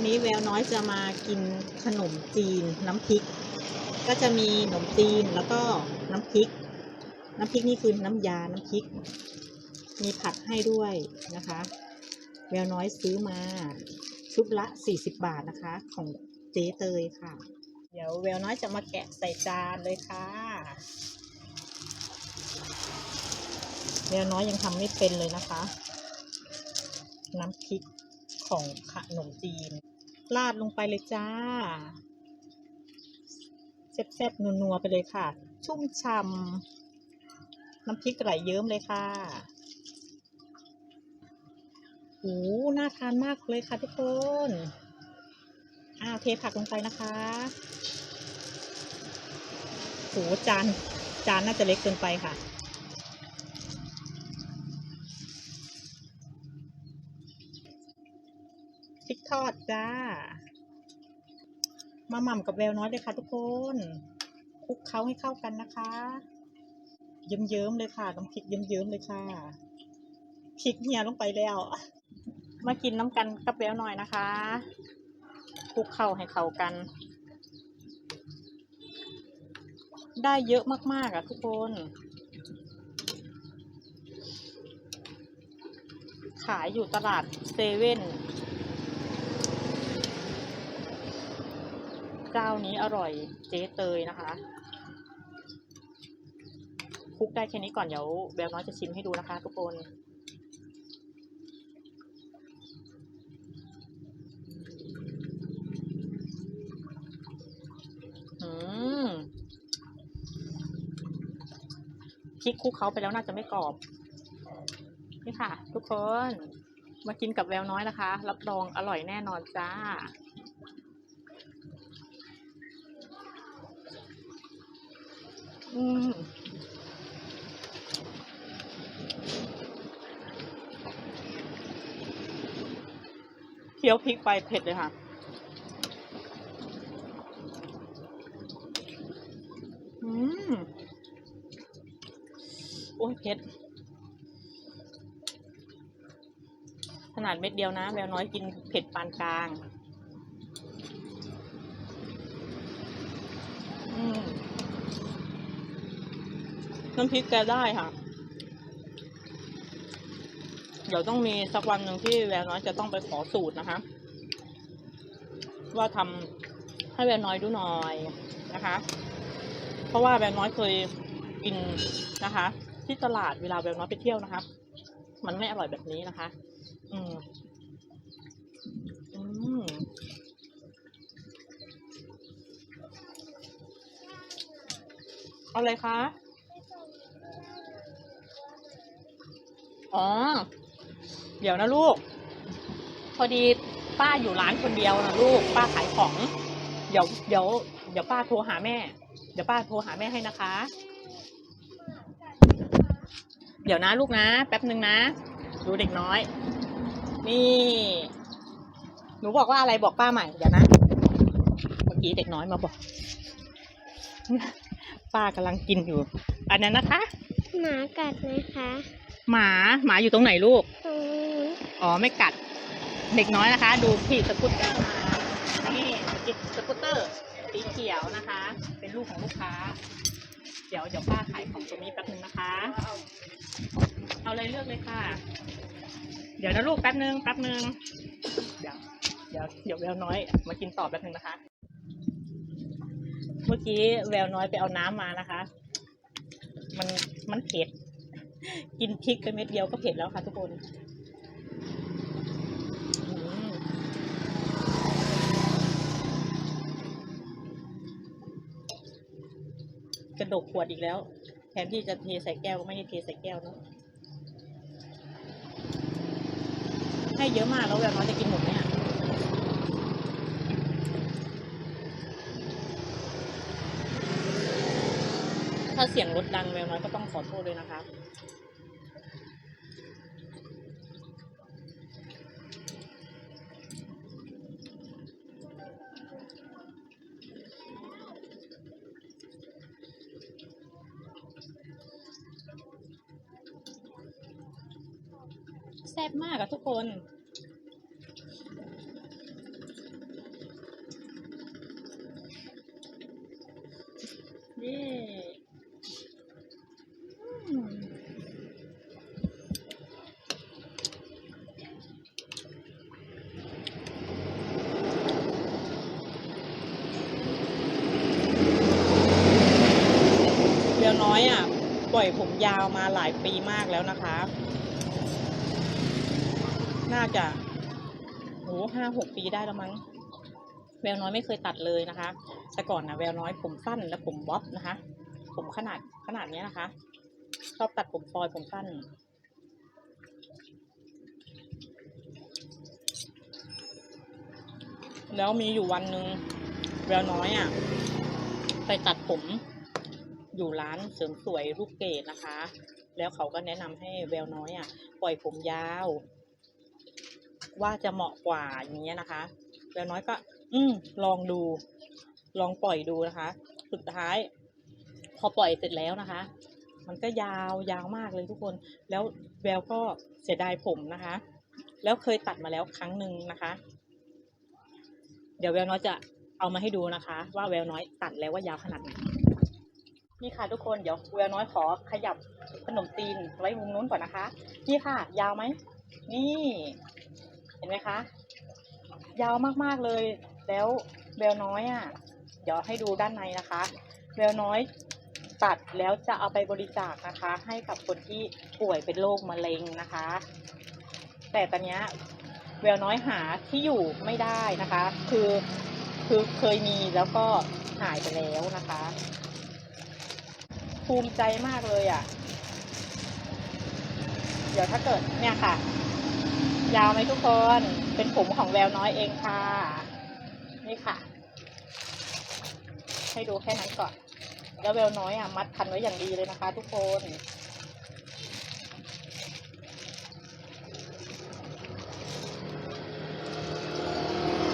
วันนี้แววน้อยจะมากินขนมจีนน้ำพริก ก็จะมีขนมจีนแล้วก็น้ำพริก น้ำพริกนี่คือน้ำยาน้ำพริก มีผักให้ด้วยนะคะ แววน้อยซื้อมาชุดละ 40 บาทนะคะ ของเจ๊เตยค่ะ เดี๋ยวแววน้อยจะมาแกะใส่จานเลยค่ะ แววน้อยยังทำไม่เป็นเลยนะคะ น้ำพริกของขนมจีน ราดลงไปเลยจ้าแซ่บๆนัวๆไปเลยค่ะ ชุ่มฉ่ำน้ำพริกไหลเยิ้มเลยค่ะโอ้น่าทานมากเลยค่ะทุกคนอ้าวเทผักลงไปนะคะโหจานจานน่าจะเล็กเกินไปค่ะ ทอดจ้า มาหม่ำกับแววน้อยเลยค่ะทุกคนคลุกเคล้าให้เข้ากันนะคะเยิ้มๆเลยค่ะน้ำพริกเยิ้มๆเลยค่ะพริกเหี่ยลงไปแล้ว มากินน้ำกันกับแววหน่อยนะคะคลุกเข้าให้เข้ากัน ได้เยอะมากๆอะทุกคนขายอยู่ตลาดเซเว่น จ้านี้อร่อยเจ๊เตยนะคะคุกได้แค่นี้ก่อนเดี๋ยวแบลน้อยจะชิมให้ดูนะคะ ทุกคนอืมพริกคุกเขาไปแล้วน่าจะไม่กรอบ นี่ค่ะ ทุกคน มากินกับแววน้อยนะคะ รับรองอร่อยแน่นอนจ้า อืมเคี้ยวพริกไปเผ็ดเลยค่ะอืมโอ้ยเผ็ด ขนาดเม็ดเดียวนะแววน้อยกินเผ็ดปานกลาง อืม น้ำพริกแกได้ค่ะ เดี๋ยวต้องมีสักวันหนึ่งที่แววน้อยจะต้องไปขอสูตรนะคะ ว่าทำให้แววน้อยดูหน่อยนะคะ เพราะว่าแววน้อยเคยกินนะคะ ที่ตลาดเวลาแววน้อยไปเที่ยวนะคะมันไม่อร่อยแบบนี้นะคะ อืม อืมอะไรคะ อ๋อ เดี๋ยวนะลูก พอดีป้าอยู่ร้านคนเดียวนะลูก ป้าขายของ เดี๋ยว เดี๋ยว เดี๋ยวป้าโทรหาแม่ เดี๋ยวป้าโทรหาแม่ให้นะคะ เดี๋ยวนะลูกนะ แป๊บหนึ่งนะ ดูเด็กน้อย นี่ หนูบอกว่าอะไรบอกป้าใหม่ เดี๋ยวนะ เมื่อกี้เด็กน้อยมาบอก ป้ากำลังกินอยู่ อันนั้นนะคะ หมากัดไหมคะ หมาหมาอยู่ตรงไหนลูกตรงนู้นอ๋อไม่กัด เด็กน้อยนะคะ ดูพี่สกุตเตอร์มานี่สกุตเตอร์สีเขียวนะคะ เป็นลูกของลูกค้า เดี๋ยวเดี๋ยวป้าขายของตรงนี้แป๊บนึงนะคะ เอาเลยเลือกเลยค่ะ เดี๋ยวนะลูกแป๊บนึงแป๊บนึงเดี๋ยวเดี๋ยวเดี๋ยวแววน้อย มากินต่อแป๊บนึงนะคะ เมื่อกี้แววน้อยไปเอาน้ำมานะคะ มันมันเผ็ด กินพริกไปเม็ดเดียวก็เผ็ดแล้วค่ะทุกคนกระดกขวดอีกแล้ว แทนที่จะเทใส่แก้วก็ไม่ได้เทใส่แก้วเนอะให้เยอะมากแล้วแบบน้อยจะกินหมดไหมอะ ถ้าเสียงรถดังแมวน้อยก็ต้องขอโทษด้วยนะคะแซ่บมากอะทุกคน ผมยาวมาหลายปีมากแล้วนะคะ น่าจะโหห้าหกปีได้แล้วมั้ง แววน้อยไม่เคยตัดเลยนะคะ แต่ก่อนนะแววน้อยผมสั้นและผมบ๊อบนะคะ ผมขนาดขนาดนี้นะคะ ชอบตัดผมฟอยผมสั้นแล้วมีอยู่วันหนึ่งแววน้อยอะ ไปตัดผม อยู่ร้านเสริมสวยลูกเกดนะคะ แล้วเขาก็แนะนำให้แววน้อยอะ ปล่อยผมยาว ว่าจะเหมาะกว่าอย่างเงี้ยนะคะ แววน้อยก็ อืมลองดู ลองปล่อยดูนะคะ สุดท้าย พอปล่อยเสร็จแล้วนะคะ มันก็ยาวยาวมากเลยทุกคน แล้วแววก็เสียดายผมนะคะ แล้วเคยตัดมาแล้วครั้งหนึ่งนะคะ เดี๋ยวแววน้อยจะเอามาให้ดูนะคะ ว่าแววน้อยตัดแล้วว่ายาวขนาดไหน นี่ค่ะทุกคนเดี๋ยวแววน้อยขอขยับขนมตีนไว้มุมนู้นก่อนนะคะ นี่ค่ะ ยาวไหม นี่ เห็นไหมคะ ยาวมากๆเลย แล้วแววน้อยอะ เดี๋ยวให้ดูด้านในนะคะแววน้อยตัดแล้วจะเอาไปบริจาคนะคะ ให้กับคนที่ป่วยเป็นโรคมะเร็งนะคะ แต่ตอนนี้ยแววน้อยหาที่อยู่ไม่ได้นะคะ คือคือเคยมีแล้วก็หายไปแล้วนะคะ ภูมิใจมากเลยอะ เดี๋ยวถ้าเกิดเนี่ยค่ะ ยาวไหมทุกคน เป็นผมของแววน้อยเองค่ะ นี่ค่ะ ให้ดูแค่นั้นก่อน แล้วแววน้อยอะมัดพันไว้อย่างดีเลยนะคะ ทุกคน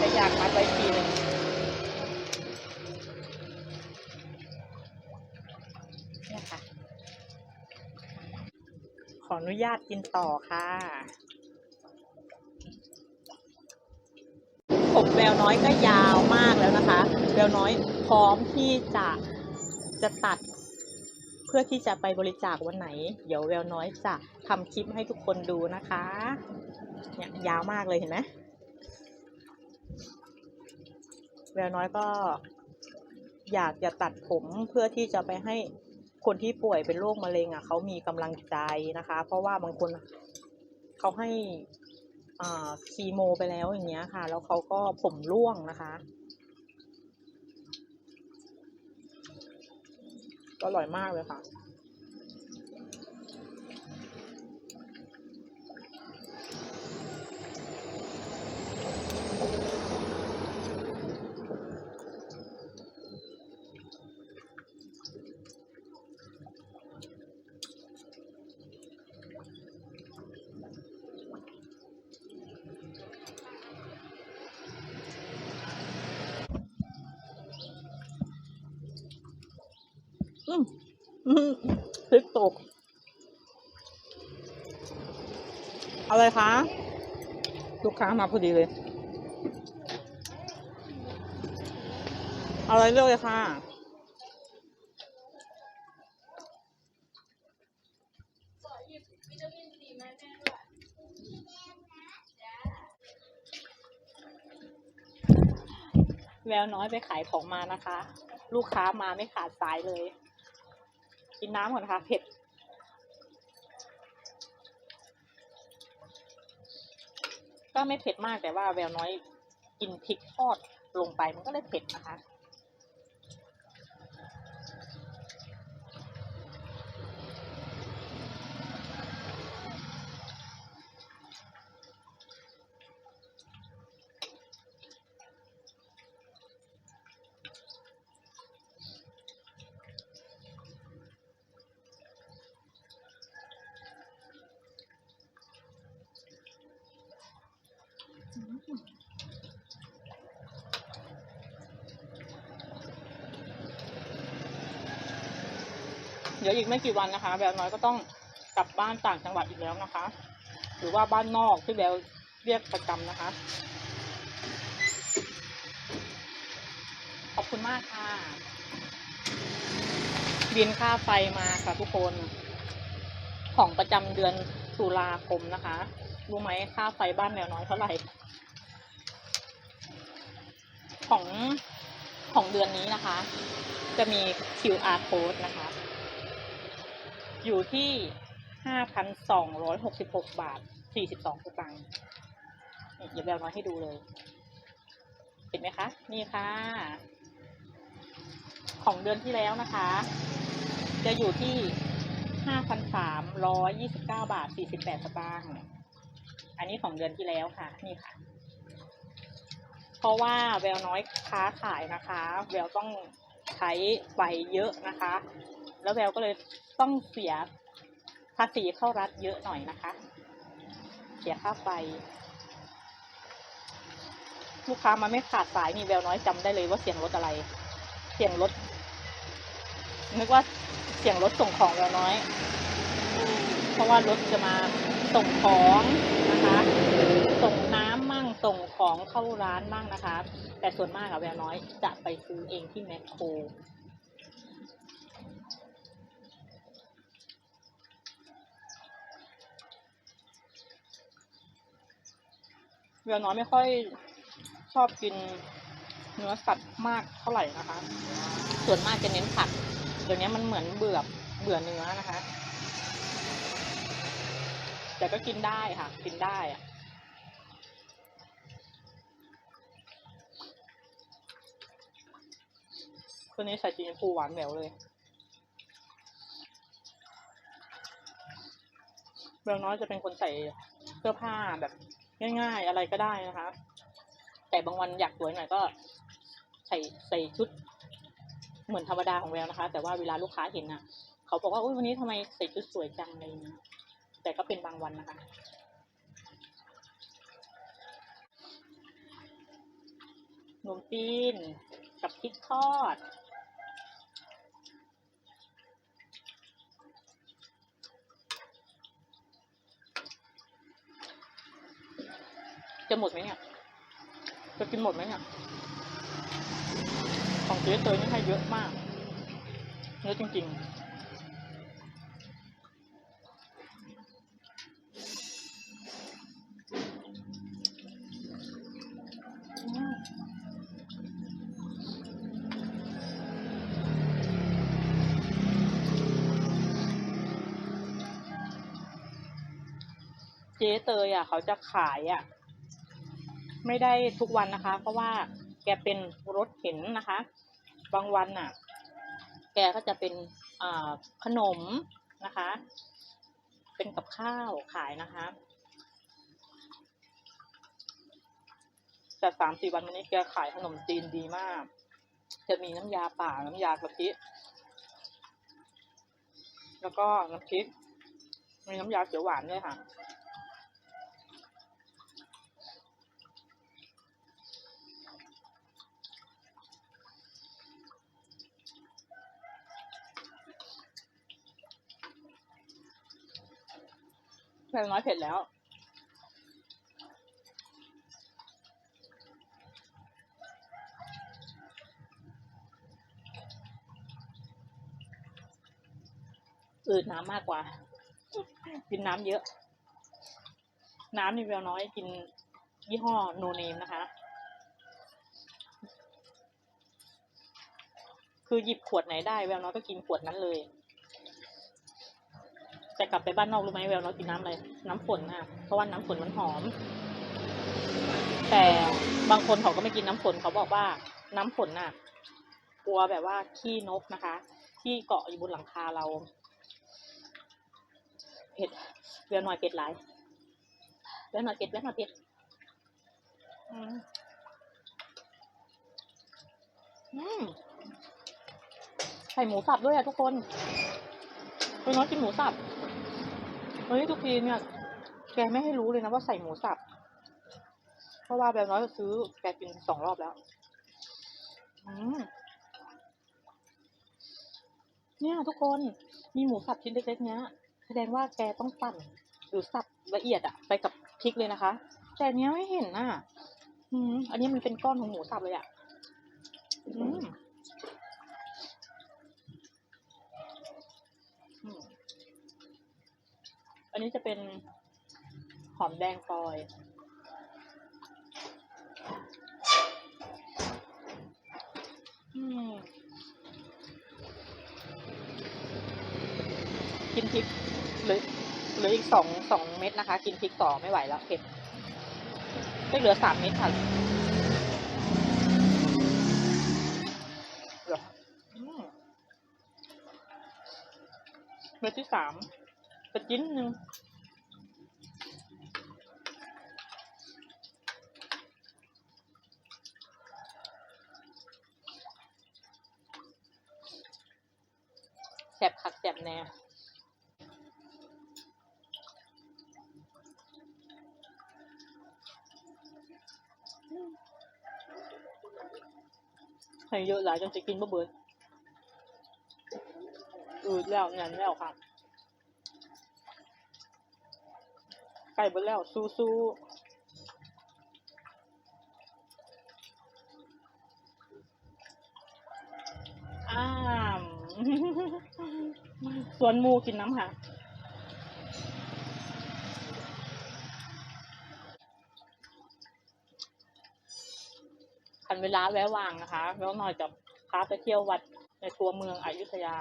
จะอยากมัดไว้ทีหนึงเนี่ยค่ะ ขออนุ ญาตกินต่อค่ะผมแววน้อยก็ยาวมากแล้วนะคะ แววน้อยพร้อมที่จะจะตัด เพื่อที่จะไปบริจาควันไหน เดี๋ยวแววน้อยจะทำคลิปให้ทุกคนดูนะคะเนี่ยยาวมากเลยเห็นไหมแววน้อยก็อยากจะตัดผมเพื่อที่จะไปให้ คนที่ป่วยเป็นโรคมะเร็งอะเขามีกำลังใจนะคะ เพราะว่าบางคนเขาให้อ่าคีโม ไปแล้วอย่างเงี้ยค่ะ แล้วเขาก็ผมร่วงนะคะ ก็อร่อยมากเลยค่ะ อืมอืมพริกตก อะไรคะ ลูกค้ามาพอดีเลย อะไรเลือกเลยค่ะแววน้อยไปขายของมานะคะ ลูกค้ามาไม่ขาดสายเลย กินน้ำก่อนค่ะ เผ็ด ก็ไม่เผ็ดมากแต่ว่าแววน้อยกินพริกทอดลงไปมันก็เลยเผ็ดนะคะ เดี๋ยวอีกไม่กี่วันนะคะแววน้อยก็ต้องกลับบ้านต่างจังหวัดอีกแล้วนะคะ หรือว่าบ้านนอกที่แววเรียกประจำนะคะ ขอบคุณมากค่ะ บินค่าไฟมาค่ะทุกคน ของประจำเดือนตุลาคมนะคะรู้ไหมค่าไฟบ้านแมวน้อยเท่าไหร่ ของของเดือนนี้นะคะ จะมี QR code นะคะ อยู่ที่ห้าพันสองร้อยหกสิบหกบาทสี่สิบสองสตางค์เดี๋ยวแบลน้อยให้ดูเลย เห็นไหมคะ นี่ค่ะ ของเดือนที่แล้วนะคะ จะอยู่ที่ห้าพันสามร้อยยี่สิบเก้าบาทสี่สิบแปดสตางค์อันนี้ของเดือนที่แล้วค่ะ นี่ค่ะ เพราะว่าแววน้อยค้าขายนะคะ แววต้องใช้ไฟเยอะนะคะ แล้วแววก็เลย ต้องเสียภาษีเข้ารัฐเยอะหน่อยนะคะ เสียค่าไฟ ลูกค้ามาไม่ขาดสายนี่แววน้อยจำได้เลยว่าเสียงรถอะไร เสียงรถ นึกว่าเสียงรถส่งของแววน้อย เพราะว่ารถจะมาส่งของนะคะ ส่งน้ำมั่งส่งของเข้าร้านมั่งนะคะ แต่ส่วนมากอะแววน้อยจะไปซื้อเองที่แมคโคร แววน้อยไม่ค่อยชอบกินเนื้อสัตว์มากเท่าไหร่นะคะ ส่วนมากจะเน้นผักเดี๋ยวนี้มันเหมือนเบื่อเบื่อเนื้อนะคะ แต่ก็กินได้ค่ะ กินได้อะตัวนี้ใส่จีนฟูหวานแหววเลยแววน้อยจะเป็นคนใส่เสื้อผ้าแบบ ง่ายๆ อะไรก็ได้นะคะ แต่บางวันอยากสวยหน่อยก็ ใส่ใส่ชุด เหมือนธรรมดาของแววนะคะ แต่ว่าเวลาลูกค้าเห็นน่ะ เขาบอกว่าอุ้ยวันนี้ทำไมใส่ชุดสวยจังอะไรอย่างเงี้ยแต่ก็เป็นบางวันนะคะขนมจีนกับพริกทอด หมดไหมเนี่ย จะกินหมดไหมเนี่ย ของเจ๊เตยนี่ให้เยอะมากเยอะจริงๆเจ๊เตยอะ เขาจะขายอะ ไม่ได้ทุกวันนะคะ เพราะว่าแกเป็นรถเข็นนะคะ บางวันน่ะ แกก็จะเป็นขนมนะคะ เป็นกับข้าวขายนะคะแต่สามสี่วันมานี้แกขายขนมจีนดีมาก จะมีน้ำยาป่าน้ำยากะทิแล้วก็น้ำพริกมีน้ำยาเขียวหวานด้วยค่ะ แค่น้อยเผ็ดแล้ว อืดน้ำมากกว่า กินน้ำเยอะ น้ำนี่แววน้อยกินยี่ห้อโนเนมนะคะ คือหยิบขวดไหนได้ แววน้อยก็กินขวดนั้นเลย แต่กลับไปบ้านนอกรู้ไหมแววน้อยกินน้ำอะไร น้ำฝนค่ะ เพราะว่าน้ำฝนมันหอม แต่บางคนเขาก็ไม่กินน้ำฝนเขาบอกว่าน้ำฝนน่ะ กลัวแบบว่าขี้นกนะคะ ที่เกาะอยู่บนหลังคาเรา เผ็ดเวียนหน่อยเผ็ดหลายเวียนหน่อยเผ็ดเวียนหน่อยเผ็ดอืมอืมใส่หมูสับด้วยอะทุกคนเวียนน้อยกินหมูสับ เฮ้ยทุกทีเนี่ยแกไม่ให้รู้เลยนะว่าใส่หมูสับ เพราะว่าแบบน้อยก็ซื้อแกกินสองรอบแล้ว อืมเนี่ยทุกคนมีหมูสับชิ้นเล็กๆเนี้ย แสดงว่าแกต้องปั่นหรือสับละเอียดอะไปกับพริกเลยนะคะ แต่เนี้ยไม่เห็นน่ะ อืม อันนี้มันเป็นก้อนของหมูสับเลยอะอืมอืมอั นนี้จะเป็นหอมแดงซอยกินพริกหลือเหลืออีกสองสองเม็ดนะคะ กินพริกต่อไม่ไหวแล้วเผ็ดก็เหลือสามเม็ดค่ะเหลืออืมเม็ดที่สาม ระจิ้นหนึ่งแสบคักแสบแน่ให้เยอะหลายจนจะกินบ่เบิดอืดแล้วงานแล้วค่ะ ไก่เบิดแล้วสู้สู้อ้ามส่วนมูกินน้ำค่ะ คันเวลาแวะวางนะคะ แล้วหน่อยจะพาไปเที่ยววัดในตัวเมืองอยุธยา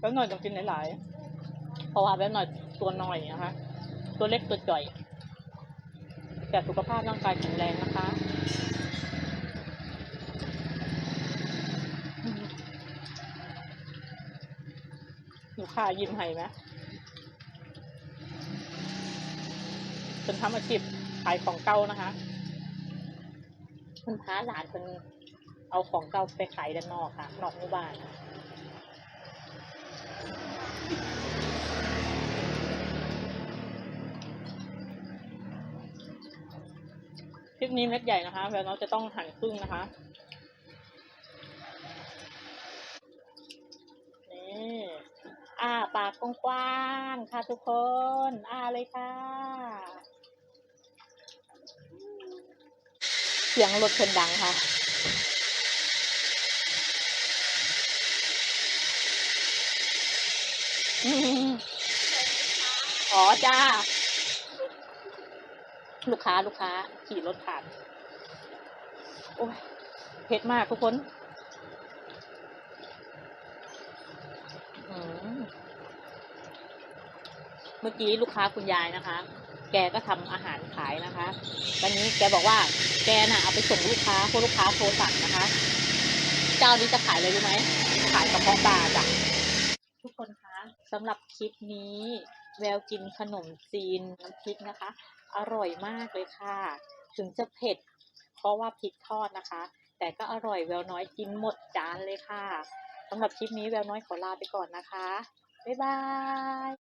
แวะหน่อยต้องกินหลายๆเพราะว่าแวะหน่อยตัวหน่อยนะคะ ตัวเล็กตัวจ่อย แต่สุขภาพร่างกายแข็งแรงนะคะลูกค้ายิ้มให้ไหมเป็นทำอาชีพขายของเก่านะคะคุณพาหลานเป็นเอาของเก่าไปขายด้านนอกค่ะ นอกหมู่บ้าน คลิปนี้เม็ดใหญ่นะคะแล้วเราจะต้องหั่นครึ่งนะคะ นี่อ้าปากกว้างๆค่ะทุกคน อ้าเลยค่ะ เสียงรถเพนดังค่ะอ๋อจ้า ลูกค้าลูกค้า ขี่รถผ่าน โอ้ยเผ็ดมากทุกคนเมื่อกี้ลูกค้าคุณยายนะคะ แกก็ทำอาหารขายนะคะ ตอนนี้แกบอกว่า แกน่ะเอาไปส่งลูกค้าเพราะลูกค้าโทรสั่งนะคะ เจ้านี้จะขายเลยรู้ไหม ขายกระเพาะปลาจ้ะ ทุกคนคะสำหรับคลิปนี้ แววกินขนมจีนน้ำพริกนะคะ อร่อยมากเลยค่ะ ถึงจะเผ็ด เพราะว่าพริกทอดนะคะ แต่ก็อร่อยแววน้อยกินหมดจานเลยค่ะสำหรับคลิปนี้แววน้อยขอลาไปก่อนนะคะ บ๊ายบาย